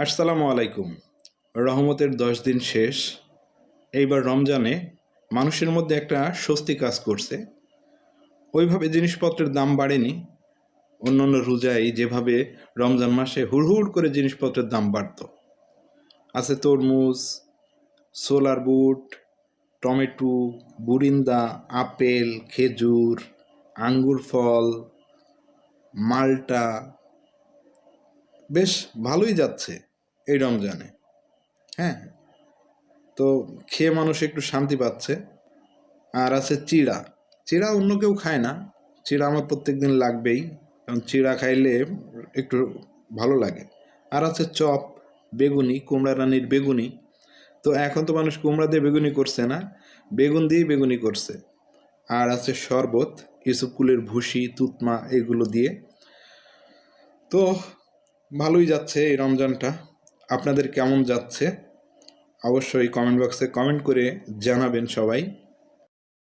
আসসালামু আলাইকুম। রহমতের দশ দিন শেষ। এইবার রমজানে মানুষের মধ্যে একটা স্বস্তি কাজ করছে। ওইভাবে জিনিসপত্রের দাম বাড়েনি। অন্যান্য রোজাই যেভাবে রমজান মাসে হুড়হুড় করে জিনিসপত্রের দাম বাড়তো। আছে তরমুজ, সোলার বুট, টমেটো, বুরিন্দা, আপেল, খেজুর, আঙ্গুর ফল, মাল্টা। বেশ ভালোই যাচ্ছে। এই রমজানে হ্যাঁ? তো খেয়ে মানুষ একটু শান্তি পাচ্ছে। আর আছে চিড়া। চিড়া অন্য কেউ খায় না। চিড়া আমার প্রত্যেক দিন লাগবেই। কারণ চিড়া খাইলে একটু ভালো লাগে। আর আছে চপ, বেগুনি, কুমড়া রানির বেগুনি। তো এখন তো মানুষ কুমড়া দিয়ে বেগুনি করছে না। বেগুন দিয়েই বেগুনি করছে। আর আছে শরবত ইসুকুলের ভুসি, তুতমা, এগুলো দিয়ে। তো ভালোই যাচ্ছে এই রমজানটা। আপনাদের কেমন যাচ্ছে? অবশ্যই কমেন্ট বক্সে কমেন্ট করে জানাবেন সবাই।